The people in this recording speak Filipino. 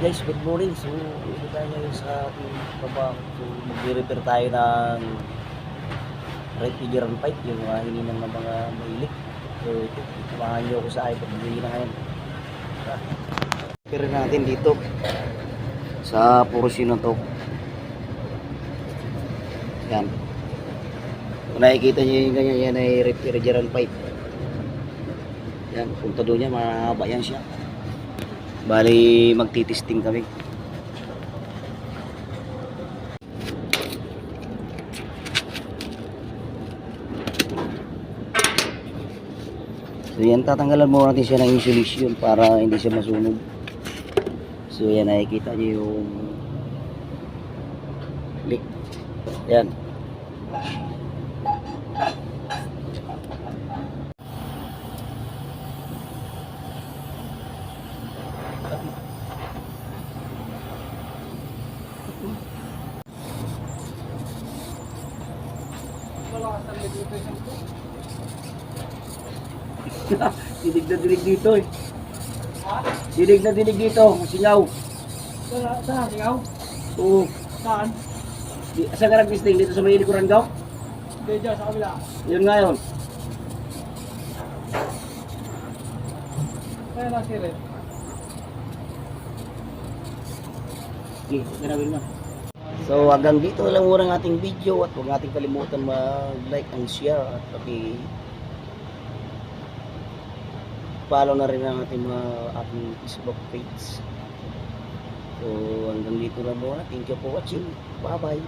good morning. So, ito tayo ngayon sa ating trabaho. So, mag-repair tayo ng refrigerant pipe, yung mga hininang ng mga mahilig. So, ito, tumahan niyo ako sa iPad Bili na ngayon. Repair natin dito sa portion na to. Yan. Kung nakikita niyo yung ganyan, yan ay refrigerant pipe. Yan, punta doon niya, mahaba yan siya. Bali, magtitisting kami. So yan, tatanggalan mo natin siya ng insulation para hindi siya masunog. So yan, nakikita niyo yung leak. Yan. dinig na dinig dito eh. Dinig na dinig dito, singaw. Saan? Ikaw? Oo. Saan? Di, sa garag pisting dito sa may likuran daw. Hindi dyan, sa kabila. Yun nga yun. Kaya na si Red. Okay, ganawin mo. So hanggang dito lang muna ang ating video at huwag nating kalimutan mag-like and share at paki follow na rin ang ating mga ating Facebook page. So hanggang dito lang muna. Thank you for watching. Bye bye.